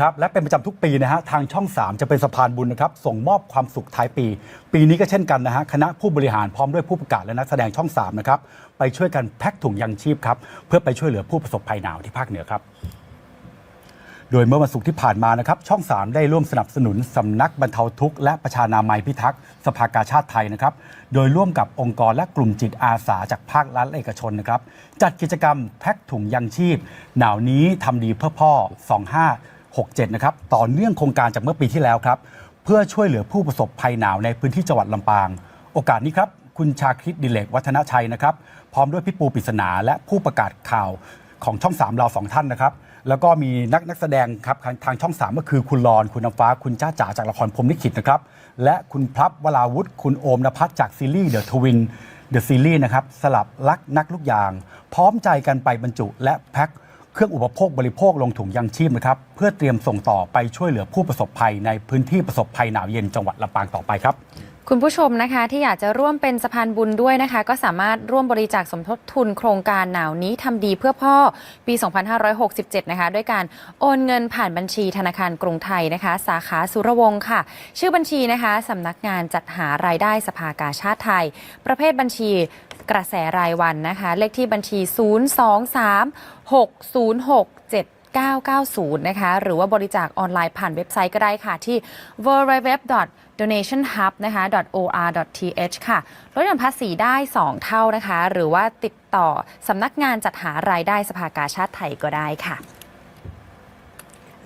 ครับและเป็นประจำทุกปีนะฮะทางช่อง 3 จะเป็นสะพานบุญนะครับส่งมอบความสุขท้ายปี ปีนี้ก็เช่นกันนะฮะคณะผู้บริหารพร้อมด้วยผู้ประกาศและนักแสดงช่อง3นะครับไปช่วยกันแพ็คถุงยังชีพครับเพื่อไปช่วยเหลือผู้ประสบภัยหนาวที่ภาคเหนือครับ โดยเมื่อวันศุกร์ที่ผ่านมานะครับช่อง 3 ได้ร่วมสนับสนุนสำนักบรรเทาทุกข์และประชานามัยพิทักษ์สภากาชาติไทยนะครับโดยร่วมกับองค์กรและกลุ่มจิตอาสาจากภาครัฐและเอกชนนะครับจัดกิจกรรมแพ็คถุงยังชีพ หนาวนี้ทำดีเพื่อพ่อ 67 นะครับ ต่อเนื่องโครงการจากเมื่อปีที่แล้วครับ เพื่อช่วยเหลือผู้ประสบภัยหนาวในพื้นที่จังหวัดลำปาง โอกาสนี้ครับ คุณชาคริตดิเลกวัฒนชัยนะครับ พร้อมด้วยพี่ปูปริศนาและผู้ประกาศข่าวของช่อง 3 เราสองท่านนะครับ แล้วก็มีนักนักแสดงครับทางทางช่อง 3 ก็คือคุณรอน คุณน้ำฟ้า คุณจ้าจ๋าจากละครพรหมลิขิตนะครับ และคุณพลับวราวุธคุณโอมนภัสจากซีรีส์เดอะทวินเดอะซีรีส์นะครับสลับรักนักลูกยาง พร้อมใจกันไปบรรจุและแพ็ค เครื่องอุปโภคบริโภคลงถุงยังชีพนะครับเพื่อเตรียมส่งต่อไปช่วยเหลือผู้ประสบภัยในพื้นที่ประสบภัยหนาวเย็นจังหวัดลำปางต่อไปครับคุณผู้ชมนะคะที่อยากจะร่วมเป็นสะพานบุญด้วยนะคะ ก็สามารถร่วมบริจาคสมทบทุนโครงการหนาวนี้ทำดีเพื่อพ่อปี 2567 นะคะ ด้วยการโอนเงินผ่านบัญชีธนาคารกรุงไทยนะคะ สาขาสุรวงศ์ค่ะ ชื่อบัญชีนะคะสำนักงานจัดหารายได้สภากาชาติไทย ประเภทบัญชี กระแสรายวันนะคะ เลขที่บัญชี 023 606 7990 นะคะ หรือว่าบริจาคออนไลน์ผ่านเว็บไซต์ก็ได้ค่ะ ที่ www donationhub นะคะ or.th ค่ะลดหย่อนภาษีได้ 2 เท่านะคะ หรือว่าติดต่อสำนักงานจัดหารายได้สภากาชาติไทยก็ได้ค่ะ